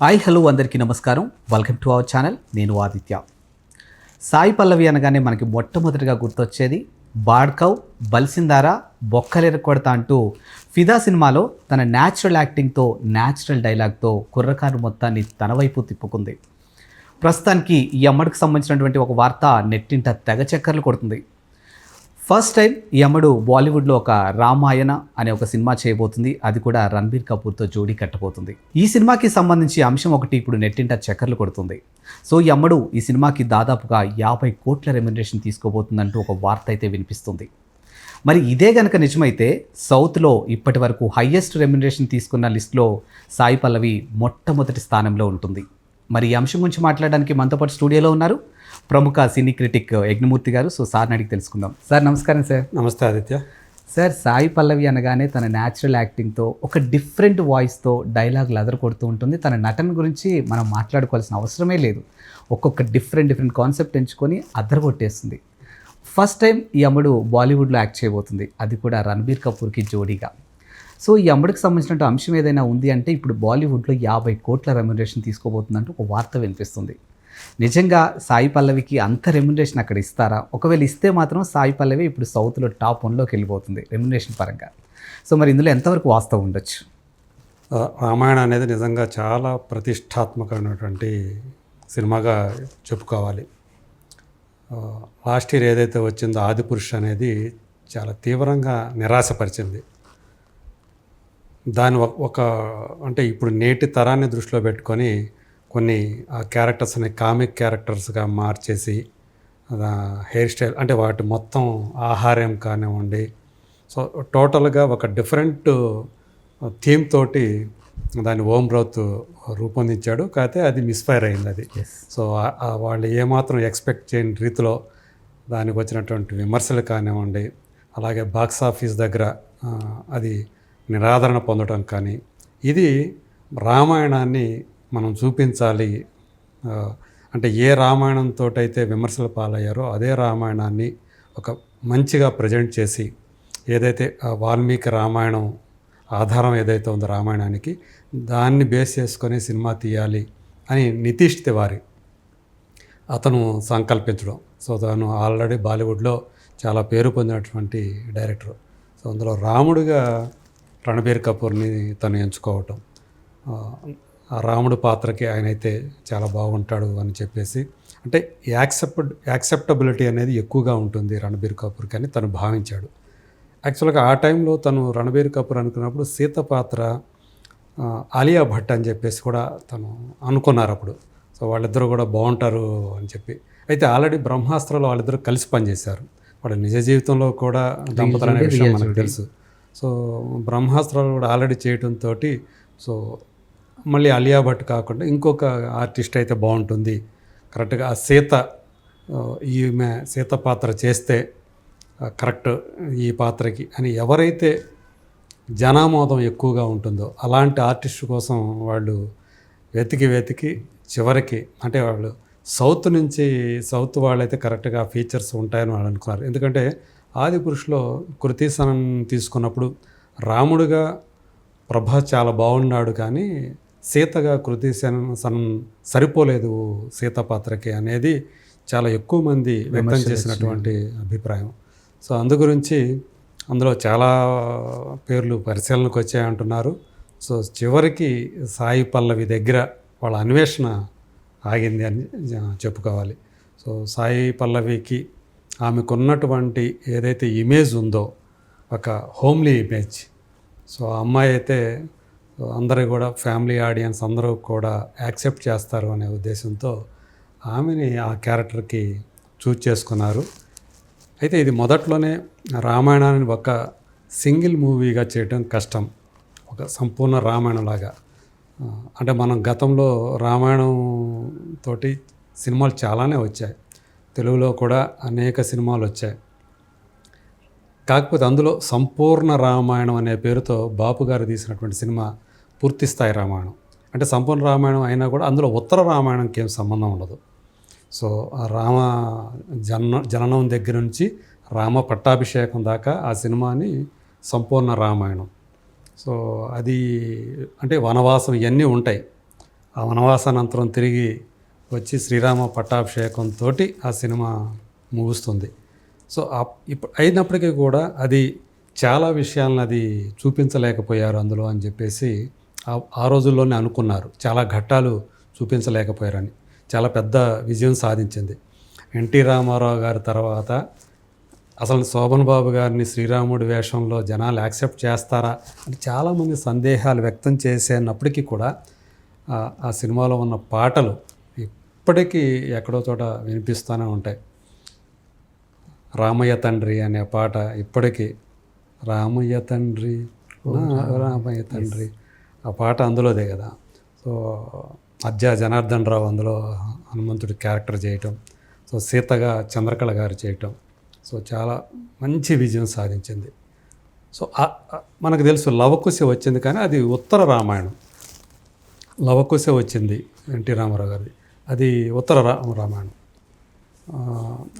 Hi hello అందరికీ నమస్కారం. Welcome to our channel నేను ఆదిత్య. సాయి పల్లవి అనగానే మనకి మొట్టమొదటిగా గుర్తొచ్చేది బాడ్కవ్ బల్సిందారా బొక్కలెరకొడతా అంటూ ఫిదా సినిమాలో తన న్యాచురల్ యాక్టింగ్తో న్యాచురల్ డైలాగ్తో కుర్రకారు మొత్తాన్ని తన వైపు తిప్పుకుంది. ప్రస్తుతానికి ఈ అమ్మడికి సంబంధించినటువంటి ఒక వార్త నెట్టింట తెగ చక్కర్లు కొడుతుంది. ఫస్ట్ టైం ఈ అమ్మడు బాలీవుడ్లో ఒక రామాయణ అనే ఒక సినిమా చేయబోతుంది. అది కూడా రణబీర్ కపూర్తో జోడీ కట్టబోతుంది. ఈ సినిమాకి సంబంధించి అంశం ఒకటి ఇప్పుడు నెట్టింట చక్కర్లు కొడుతుంది. సో ఈ అమ్మడు ఈ సినిమాకి దాదాపుగా యాభై కోట్ల రెమ్యునరేషన్ తీసుకోబోతుందంటూ ఒక వార్త అయితే వినిపిస్తుంది. మరి ఇదే గనక నిజమైతే సౌత్లో ఇప్పటి వరకు హయ్యెస్ట్ రెమ్యునరేషన్ తీసుకున్న లిస్ట్లో సాయి పల్లవి మొట్టమొదటి స్థానంలో ఉంటుంది. మరి ఈ అంశం గురించి మాట్లాడడానికి మనతో పాటు స్టూడియోలో ఉన్నారు ప్రముఖ సినీ క్రిటిక్ యజ్ఞమూర్తి గారు. సో సార్ని అడిగి తెలుసుకుందాం. సార్ నమస్కారం సార్. నమస్తే ఆదిత్య. సార్ సాయి పల్లవి అనగానే తన న్యాచురల్ యాక్టింగ్తో ఒక డిఫరెంట్ వాయిస్తో డైలాగులు అదర కొడుతూ ఉంటుంది. తన నటన గురించి మనం మాట్లాడుకోవాల్సిన అవసరమే లేదు. ఒక్కొక్క డిఫరెంట్ డిఫరెంట్ కాన్సెప్ట్ ఎంచుకొని అదర కొట్టేస్తుంది ఫస్ట్ టైం ఈ అమ్ముడు బాలీవుడ్లో యాక్ట్ చేయబోతుంది. అది కూడా రణబీర్ కపూర్కి జోడీగా. సో ఈ అమ్ముడికి సంబంధించిన అంశం ఏదైనా ఉంది అంటే ఇప్పుడు బాలీవుడ్లో యాభై కోట్ల రెమ్యునరేషన్ తీసుకోబోతుందంటూ ఒక వార్త వినిపిస్తుంది. నిజంగా సాయి పల్లవికి అంత రెమ్యునరేషన్ అక్కడ ఇస్తారా? ఒకవేళ ఇస్తే మాత్రం సాయి పల్లవి ఇప్పుడు సౌత్లో టాప్ వన్లోకి వెళ్ళిపోతుంది రెమ్యునరేషన్ పరంగా. సో మరి ఇందులో ఎంతవరకు వాస్తవం ఉండొచ్చు? రామాయణం రామాయణ అనేది నిజంగా చాలా ప్రతిష్టాత్మకమైనటువంటి సినిమాగా చెప్పుకోవాలి. లాస్ట్ ఇయర్ ఏదైతే వచ్చిందో ఆదిపురుష్ అనేది చాలా తీవ్రంగా నిరాశపరిచింది. దాని ఒక అంటే ఇప్పుడు నేటి తరాన్ని దృష్టిలో పెట్టుకొని కొన్ని ఆ క్యారెక్టర్స్ని కామిక్ క్యారెక్టర్స్గా మార్చేసి హెయిర్ స్టైల్ అంటే వాటి మొత్తం ఆహారం కానివ్వండి. సో టోటల్గా ఒక డిఫరెంట్ థీమ్ తోటి దాన్ని ఓం రౌత్ రూపొందించాడు. కాకపోతే అది మిస్ఫైర్ అయింది అది. సో వాళ్ళు ఏమాత్రం ఎక్స్పెక్ట్ చేయని రీతిలో దానికి వచ్చినటువంటి విమర్శలు కానివ్వండి అలాగే బాక్స్ ఆఫీస్ దగ్గర అది నిరాదరణ పొందడం కానీ ఇది రామాయణాన్ని మనం చూపించాలి. అంటే ఏ రామాయణంతో అయితే విమర్శల పాలయ్యారో అదే రామాయణాన్ని ఒక మంచిగా ప్రజెంట్ చేసి ఏదైతే వాల్మీకి రామాయణం ఆధారం ఏదైతే ఉందో రామాయణానికి దాన్ని బేస్ చేసుకొని సినిమా తీయాలి అని నితీష్ తివారి అతను సంకల్పించడం. సో తను ఆల్రెడీ బాలీవుడ్లో చాలా పేరు పొందినటువంటి డైరెక్టర్. సో అందులో రాముడిగా రణబీర్ కపూర్ని తను ఎంచుకోవటం. రాముడు పాత్రకి ఆయన అయితే చాలా బాగుంటాడు అని చెప్పేసి అంటే యాక్సెప్ట్ యాక్సెప్టబిలిటీ అనేది ఎక్కువగా ఉంటుంది రణబీర్ కపూర్కి అని తను భావించాడు. యాక్చువల్గా ఆ టైంలో తను రణబీర్ కపూర్ అనుకున్నప్పుడు సీత పాత్ర ఆలియా భట్ అని చెప్పేసి కూడా తను అనుకున్నారు అప్పుడు. సో వాళ్ళిద్దరూ కూడా బాగుంటారు అని చెప్పి. అయితే ఆల్రెడీ బ్రహ్మాస్త్రంలో వాళ్ళిద్దరూ కలిసి పనిచేశారు. వాళ్ళ నిజ జీవితంలో కూడా దంపతులు అనే విషయం మనకు తెలుసు. సో బ్రహ్మాస్త్రాలు కూడా ఆల్రెడీ చేయడంతో సో మళ్ళీ అలియా భట్ కాకుండా ఇంకొక ఆర్టిస్ట్ అయితే బాగుంటుంది. కరెక్ట్గా ఆ సీత ఈమె సీత పాత్ర చేస్తే కరెక్ట్ ఈ పాత్రకి అని ఎవరైతే జనామోదం ఎక్కువగా ఉంటుందో అలాంటి ఆర్టిస్ట్ కోసం వాళ్ళు వెతికి వెతికి చివరికి అంటే వాళ్ళు సౌత్ నుంచి సౌత్ వాళ్ళైతే కరెక్ట్గా ఫీచర్స్ ఉంటాయని వాళ్ళు అనుకున్నారు. ఎందుకంటే ఆది పురుషులో కృతీసనం తీసుకున్నప్పుడు రాముడుగా ప్రభ చాలా బాగున్నాడు కానీ సీతగా కృతీసనం సనం సరిపోలేదు సీత పాత్రకి అనేది చాలా ఎక్కువ మంది వ్యక్తం చేసినటువంటి అభిప్రాయం. సో అందు గురించి అందులో చాలా పేర్లు పరిశీలనకు వచ్చాయంటున్నారు సో చివరికి సాయి పల్లవి దగ్గర వాళ్ళ అన్వేషణ ఆగింది అని చెప్పుకోవాలి. సో సాయి పల్లవికి ఆమెకున్నటువంటి ఏదైతే ఇమేజ్ ఉందో ఒక హోమ్లీ ఇమేజ్. సో ఆ అమ్మాయి అయితే అందరూ కూడా ఫ్యామిలీ ఆడియన్స్ అందరూ కూడా యాక్సెప్ట్ చేస్తారు అనే ఉద్దేశంతో ఆమెని ఆ క్యారెక్టర్కి చూజ్ చేసుకున్నారు. అయితే ఇది మొదట్లోనే రామాయణాన్ని ఒక సింగిల్ మూవీగా చేయడం కష్టం. ఒక సంపూర్ణ రామాయణం లాగా అంటే మనం గతంలో రామాయణం తోటి సినిమాలు చాలానే వచ్చాయి. తెలుగులో కూడా అనేక సినిమాలు వచ్చాయి. కాకపోతే అందులో సంపూర్ణ రామాయణం అనే పేరుతో బాపు గారు తీసినటువంటి సినిమా పూర్తిస్థాయి రామాయణం. అంటే సంపూర్ణ రామాయణం అయినా కూడా అందులో ఉత్తర రామాయణంకి ఏం సంబంధం ఉండదు. సో ఆ రామ జన జననం దగ్గర నుంచి రామ పట్టాభిషేకం దాకా ఆ సినిమాని సంపూర్ణ రామాయణం. సో అది అంటే వనవాసం ఇవన్నీ ఉంటాయి. ఆ వనవాసానంతరం తిరిగి వచ్చి శ్రీరామ పట్టాభిషేకంతో ఆ సినిమా ముగుస్తుంది. సో ఇప్పుడు అయినప్పటికీ కూడా అది చాలా విషయాలను అది చూపించలేకపోయారు అందులో అని చెప్పేసి ఆ- రోజుల్లోనే అనుకున్నారు. చాలా ఘట్టాలు చూపించలేకపోయారని. చాలా పెద్ద విజయం సాధించింది. ఎన్టీ రామారావు గారి తర్వాత అసలు శోభన్ బాబు గారిని శ్రీరాముడి వేషంలో జనాలు యాక్సెప్ట్ చేస్తారా అని చాలామంది సందేహాలు వ్యక్తం చేసేనప్పటికీ కూడా ఆ- సినిమాలో ఉన్న పాటలు ఇప్పటికీ ఎక్కడో చోట వినిపిస్తూనే ఉంటాయి. రామయ్య తండ్రి అనే పాట ఇప్పటికీ రామయ్య తండ్రి రామయ్య తండ్రి ఆ పాట అందులోదే కదా. సో అజ్జ జనార్దన్ రావు అందులో హనుమంతుడి క్యారెక్టర్ చేయటం సో సీతగా చంద్రకళ గారు చేయటం సో చాలా మంచి విజయం సాధించింది. సో మనకు తెలుసు లవకుశ వచ్చింది కానీ అది ఉత్తర రామాయణం. లవకుశ వచ్చింది ఎన్టీ రామారావు గారిది. అది ఉత్తర రా రామాయణం.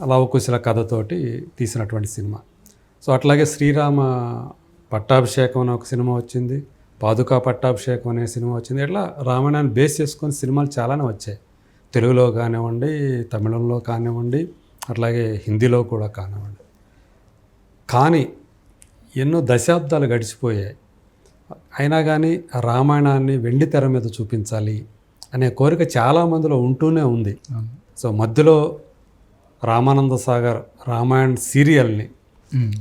లవకుశల కథతోటి తీసినటువంటి సినిమా. సో అట్లాగే శ్రీరామ పట్టాభిషేకం అనే ఒక సినిమా వచ్చింది. పాదుకా పట్టాభిషేకం అనే సినిమా వచ్చింది. ఇట్లా రామాయణాన్ని బేస్ చేసుకొని సినిమాలు చాలానే వచ్చాయి. తెలుగులో కానివ్వండి తమిళంలో కానివ్వండి అట్లాగే హిందీలో కూడా కానివ్వండి. కానీ ఎన్నో దశాబ్దాలు గడిచిపోయాయి. అయినా కానీ రామాయణాన్ని వెండి తెర మీద చూపించాలి అనే కోరిక చాలామందిలో ఉంటూనే ఉంది. సో మధ్యలో రామానంద సాగర్ రామాయణ్ సీరియల్ని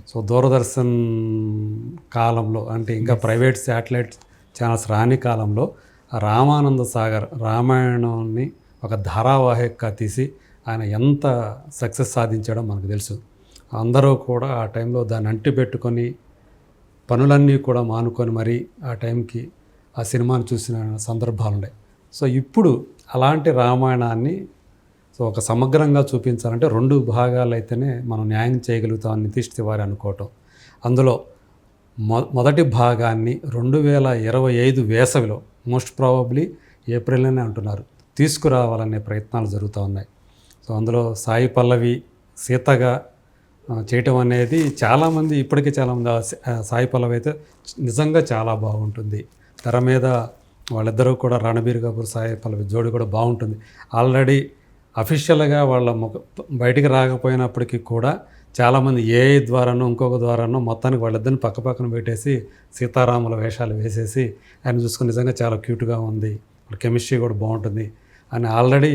సో దూరదర్శన్ కాలంలో అంటే ఇంకా ప్రైవేట్ శాటిలైట్ ఛానల్స్ రాని కాలంలో రామానంద సాగర్ రామాయణాన్ని ఒక ధారావాహికగా తీసి ఆయన ఎంత సక్సెస్ సాధించాడో మనకు తెలుసు. అందరూ కూడా ఆ టైంలో దాన్ని అంటి పెట్టుకొని పనులన్నీ కూడా మానుకొని మరీ ఆ టైంకి ఆ సినిమాను చూసిన సందర్భాలు ఉన్నాయి సో ఇప్పుడు అలాంటి రామాయణాన్ని సో ఒక సమగ్రంగా చూపించాలంటే రెండు భాగాలు అయితేనే మనం న్యాయం చేయగలుగుతామని నితీష్ తివారి అనుకోవటం. అందులో మొ మొదటి భాగాన్ని రెండు వేల ఇరవై ఐదు వేసవిలో మోస్ట్ ప్రాబబ్లీ ఏప్రిల్లోనే అంటున్నారు. తీసుకురావాలనే ప్రయత్నాలు జరుగుతూ ఉన్నాయి. సో అందులో సాయి పల్లవి సీతగా చేయటం అనేది చాలామంది ఇప్పటికీ చాలామంది సాయి పల్లవి అయితే నిజంగా చాలా బాగుంటుంది. తెర మీద వాళ్ళిద్దరూ కూడా రణబీర్ కపూర్ సాయి పల్లవి జోడి కూడా బాగుంటుంది. ఆల్రెడీ అఫీషియల్గా వాళ్ళ ముఖ బయటికి రాకపోయినప్పటికీ కూడా చాలామంది ఏ ద్వారానో ఇంకొక ద్వారానో మొత్తానికి వాళ్ళిద్దరిని పక్క పక్కన పెట్టేసి సీతారాముల వేషాలు వేసేసి ఆయన చూసుకుని నిజంగా చాలా క్యూట్గా ఉంది. వాళ్ళ కెమిస్ట్రీ కూడా బాగుంటుంది అని ఆల్రెడీ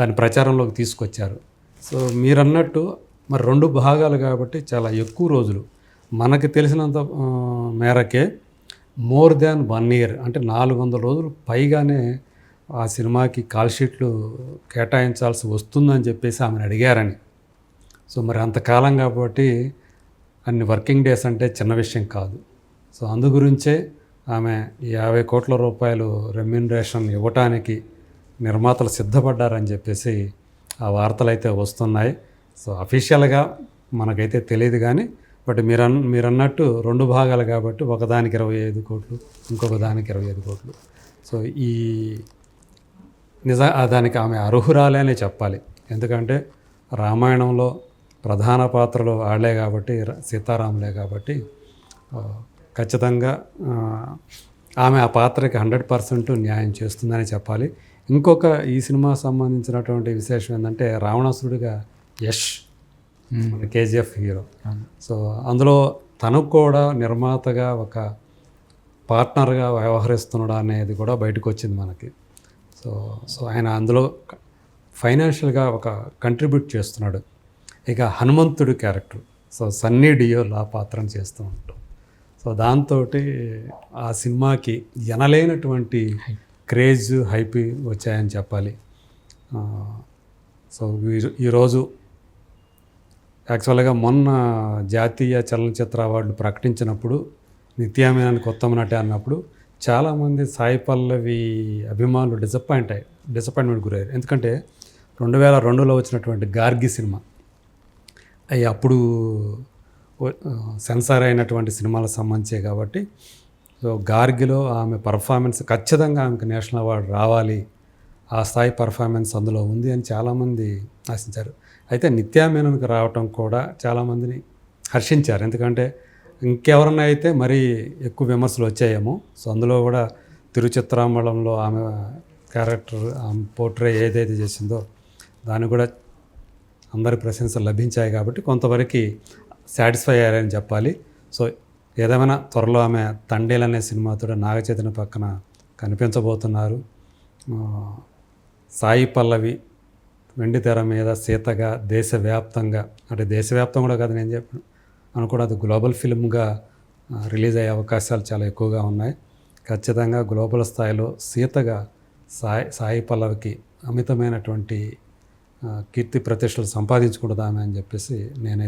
దాని ప్రచారంలోకి తీసుకొచ్చారు. సో మీరన్నట్టు మరి రెండు భాగాలు కాబట్టి చాలా ఎక్కువ రోజులు. మనకి తెలిసినంత మేరకే మోర్ దాన్ వన్ ఇయర్ అంటే నాలుగు వందల రోజులు పైగానే ఆ సినిమాకి కాల్ షీట్లు కేటాయించాల్సి వస్తుందని చెప్పేసి ఆమెను అడిగారని. సో మరి అంతకాలం కాబట్టి అన్ని వర్కింగ్ డేస్ అంటే చిన్న విషయం కాదు. సో అందు గురించే ఆమె యాభై కోట్ల రూపాయలు రెమ్యూనరేషన్ ఇవ్వటానికి నిర్మాతలు సిద్ధపడ్డారని చెప్పేసి ఆ వార్తలు అయితే వస్తున్నాయి. సో అఫీషియల్గా మనకైతే తెలియదు కానీ బట్ మీరన్ మీరన్నట్టు రెండు భాగాలు కాబట్టి ఒకదానికి ఇరవై ఐదు కోట్లు ఇంకొక దానికి ఇరవై ఐదు కోట్లు. సో ఈ నిజ దానికి ఆమె అర్హురాలే అనే చెప్పాలి. ఎందుకంటే రామాయణంలో ప్రధాన పాత్రలు ఆడలే కాబట్టి సీతారాములే కాబట్టి ఖచ్చితంగా ఆమె ఆ పాత్రకి హండ్రెడ్ పర్సెంట్ న్యాయం చేస్తుందని చెప్పాలి. ఇంకొక ఈ సినిమా సంబంధించినటువంటి విశేషం ఏంటంటే రావణాసురుడిగా యష్ కేజీఎఫ్ హీరో. సో అందులో తనకు కూడా నిర్మాతగా ఒక పార్ట్నర్గా వ్యవహరిస్తున్నాడు అనేది కూడా బయటకు వచ్చింది మనకి. సో సో ఆయన అందులో ఫైనాన్షియల్గా ఒక కంట్రిబ్యూట్ చేస్తున్నాడు. ఇక హనుమంతుడి క్యారెక్టర్. సో సన్నీ డియోల్ ఆ పాత్రను చేస్తూ ఉంటాం సో దాంతో ఆ సినిమాకి ఎనలేనటువంటి క్రేజ్ హైప్ వచ్చాయని చెప్పాలి. సో ఈ- ఈరోజు యాక్చువల్గా మొన్న జాతీయ చలనచిత్ర అవార్డు ప్రకటించినప్పుడు నిత్యామేనానికి ఉత్తమ నటి అన్నప్పుడు చాలామంది సాయి పల్లవి అభిమానులు డిసప్పాయింట్ అయ్యారు. డిసప్పాయింట్మెంట్ గురయ్యారు. ఎందుకంటే రెండు వేల రెండులో వచ్చినటువంటి గార్గి సినిమా అవి అప్పుడు సెన్సార్ అయినటువంటి సినిమాలకు సంబంధించే కాబట్టి సో గార్గిలో ఆమె పర్ఫార్మెన్స్ ఖచ్చితంగా ఆమెకు నేషనల్ అవార్డు రావాలి. ఆ స్థాయి పర్ఫార్మెన్స్ అందులో ఉంది అని చాలామంది ఆశించారు. అయితే నిత్యామేనన్కి రావటం కూడా చాలామందిని హర్షించారు. ఎందుకంటే ఇంకెవరన్నా అయితే మరీ ఎక్కువ విమర్శలు వచ్చాయేమో. సో అందులో కూడా తిరుచిత్రాంబళంలో ఆమె క్యారెక్టర్ ఆమె పోర్ట్రే ఏదైతే చేసిందో దాన్ని కూడా అందరి ప్రశంసలు లభించాయి కాబట్టి కొంతవరకు సాటిస్ఫై అయ్యారని చెప్పాలి. సో ఏదేమైనా త్వరలో ఆమె తండేల్ అనే సినిమాతో నాగచైతన్య పక్కన కనిపించబోతున్నారు. సాయి పల్లవి వెండి తెర మీద సీతగా దేశవ్యాప్తంగా అంటే దేశవ్యాప్తం కూడా కాదు నేను చెప్పాను మనం కూడా అది గ్లోబల్ ఫిల్మ్గా రిలీజ్ అయ్యే అవకాశాలు చాలా ఎక్కువగా ఉన్నాయి. ఖచ్చితంగా గ్లోబల్ స్థాయిలో సీతగా సాయి సాయి పల్లవికి అమితమైనటువంటి కీర్తి ప్రతిష్టలు సంపాదించుకుంటుందామె అని చెప్పేసి నేనైతే